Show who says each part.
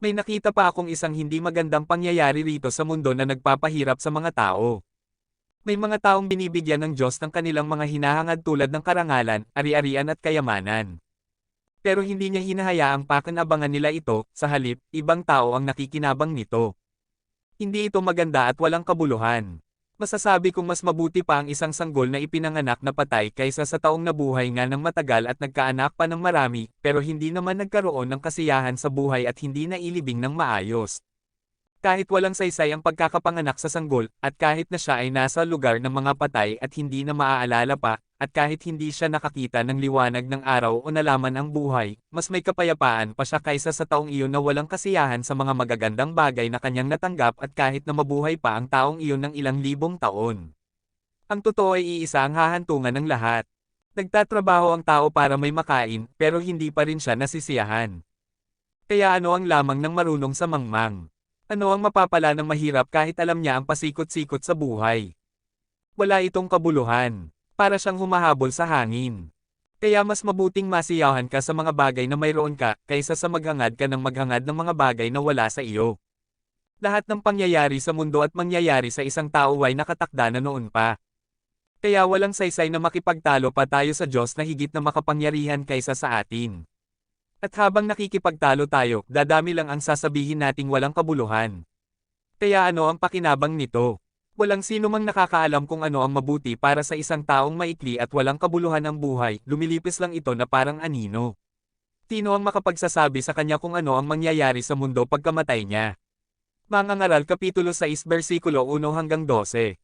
Speaker 1: May nakita pa akong isang hindi magandang pangyayari rito sa mundo na nagpapahirap sa mga tao. May mga taong binibigyan ng Diyos ng kanilang mga hinahangad tulad ng karangalan, ari-arian at kayamanan. Pero hindi niya hinahayaang pakanabangan nila ito, sa halip, ibang tao ang nakikinabang nito. Hindi ito maganda at walang kabuluhan. Masasabi kong mas mabuti pa ang isang sanggol na ipinanganak na patay kaysa sa taong nabuhay nga ng matagal at nagkaanak pa ng marami, pero hindi naman nagkaroon ng kasiyahan sa buhay at hindi nailibing ng maayos. Kahit walang saysay ang pagkakapanganak sa sanggol, at kahit na siya ay nasa lugar ng mga patay at hindi na maaalala pa, at kahit hindi siya nakakita ng liwanag ng araw o nalaman ang buhay, mas may kapayapaan pa siya kaysa sa taong iyon na walang kasiyahan sa mga magagandang bagay na kanyang natanggap at kahit na mabuhay pa ang taong iyon ng ilang libong taon. Ang totoo ay iisa ang hahantungan ng lahat. Nagtatrabaho ang tao para may makain, pero hindi pa rin siya nasisiyahan. Kaya ano ang lamang ng marunong sa mangmang? Ano ang mapapala ng mahirap kahit alam niya ang pasikot-sikot sa buhay? Wala itong kabuluhan. Para siyang humahabol sa hangin. Kaya mas mabuting masiyahan ka sa mga bagay na mayroon ka, kaysa sa maghangad ka ng maghangad ng mga bagay na wala sa iyo. Lahat ng pangyayari sa mundo at mangyayari sa isang tao ay nakatakda na noon pa. Kaya walang saysay na makipagtalo pa tayo sa Diyos na higit na makapangyarihan kaysa sa atin. At habang nakikipagtalo tayo, dadami lang ang sasabihin nating walang kabuluhan. Kaya ano ang pakinabang nito? Walang sino mang nakakaalam kung ano ang mabuti para sa isang taong maikli at walang kabuluhan ang buhay, lumilipis lang ito na parang anino. Tino ang makapagsasabi sa kanya kung ano ang mangyayari sa mundo pagkamatay niya. Mga Ngaral Kapitulo 6 versikulo 1 hanggang 12